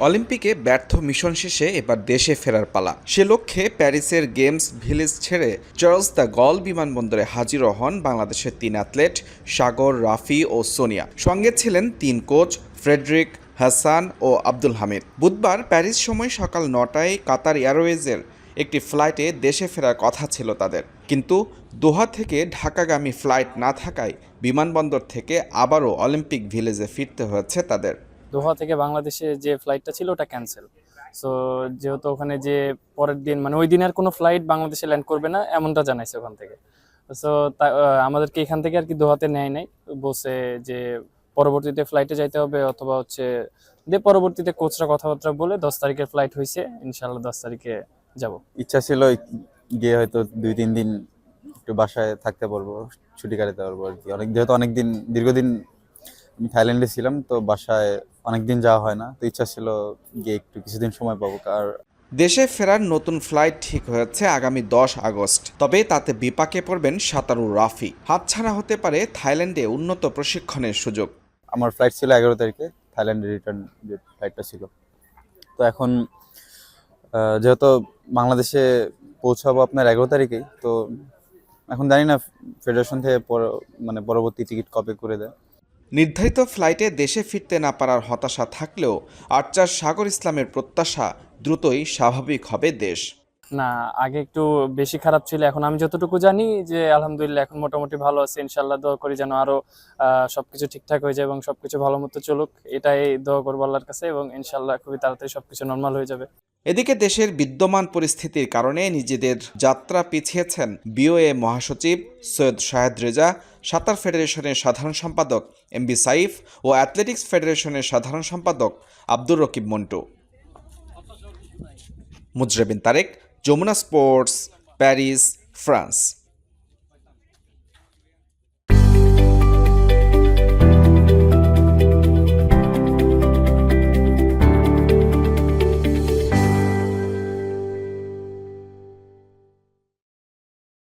অলিম্পিকে ব্যর্থ মিশন শেষে এবার দেশে ফেরার পালা। সে লক্ষ্যে প্যারিসের গেমস ভিলেজ ছেড়ে চার্লস দ্য গল বিমানবন্দরে হাজির হন বাংলাদেশের তিন অ্যাথলেট, সাগর, রাফি ও সোনিয়া। সঙ্গে ছিলেন তিন কোচ, ফ্রেডরিক হাসান ও আব্দুল হামিদ। বুধবার প্যারিস সময় সকাল নটায় কাতার এয়ারওয়েজের একটি ফ্লাইটে দেশে ফেরার কথা ছিল তাদের। কিন্তু দোহা থেকে ঢাকাগামী ফ্লাইট না থাকায় বিমানবন্দর থেকে আবারও অলিম্পিক ভিলেজে ফিরতে হয়েছে তাদের। দোহা থেকে বাংলাদেশে যে ফ্লাইটটা ছিল, ওটা ক্যান্সেল সো যেহেতু ওখানে যে পরের দিন মানে ওই দিন আর কোনো ফ্লাইট বাংলাদেশে ল্যান্ড করবে না, এমনটা জানাইছে ওখান থেকে। সো আমাদেরকে এখান থেকে আর কি দোহাতে নেয় নাই। বসে যে পরবর্তীতে ফ্লাইটে যাইতে হবে, অথবা হচ্ছে দিয়ে পরবর্তীতে কোচরা কথাবার্তা বলে দশ তারিখের ফ্লাইট হয়েছে ইনশাল্লাহ দশ তারিখে যাব। ইচ্ছা ছিল গিয়ে হয়তো দুই, তিন দিন একটু বাসায় থাকতে পারব, ছুটি কাটাতে পারব আর কি। অনেক, যেহেতু অনেকদিন, দীর্ঘদিন আমি থাইল্যান্ডে ছিলাম, তো বাসায় অনেকদিন যাওয়া হয় না তো ইচ্ছা ছিল গিয়ে একটু কিছুদিন সময় পাবো। আর দেশে ফেরার নতুন ফ্লাইট ঠিক হয়েছে আগামী দশ আগস্ট তবে তাতে বিপাকে পড়বেন সাঁতারু রাফি। হাতছাড়া হতে পারে থাইল্যান্ডে উন্নত প্রশিক্ষণের সুযোগ। আমার ফ্লাইট ছিল এগারো তারিখে থাইল্যান্ডে রিটার্ন যে ফ্লাইটটা ছিল। তো এখন যেহেতু বাংলাদেশে পৌঁছাবো আপনার এগারো তারিখেই তো এখন জানি না ফেডারেশন থেকে মানে পরবর্তী টিকিট কবে করে দেয়। নির্ধারিত ফ্লাইটে দেশে ফিরতে না পারার হতাশা থাকলেও আর্চার সাগর ইসলামের প্রত্যাশা দ্রুতই স্বাভাবিক হবে দেশ। না, আগে একটু বেশি খারাপ ছিল, এখন আমি যতটুকু জানি যে আলহামদুলিল্লাহ এখন মোটামুটি ভালো আছে ইনশাল্লাহ দোয়া করি যেন আরও সবকিছু ঠিকঠাক হয়ে যায় এবং সবকিছু ভালো মতো চলুক, এটাই দোয়া করব আল্লাহর কাছে এবং ইনশাল্লাহ খুবই তাড়াতাড়ি সবকিছু নর্মাল হয়ে যাবে। এদিকে দেশের বিদ্যমান পরিস্থিতির কারণে নিজেদের যাত্রা পিছিয়েছেন বিওএ মহাসচিব সৈয়দ শাহেদ রেজা, সাঁতার ফেডারেশনের সাধারণ সম্পাদক এমবি সাইফ ও অ্যাথলেটিক্স ফেডারেশনের সাধারণ সম্পাদক Abdur Rakib Montu. Mujrabin Tarek, Jamuna sports, Paris, France.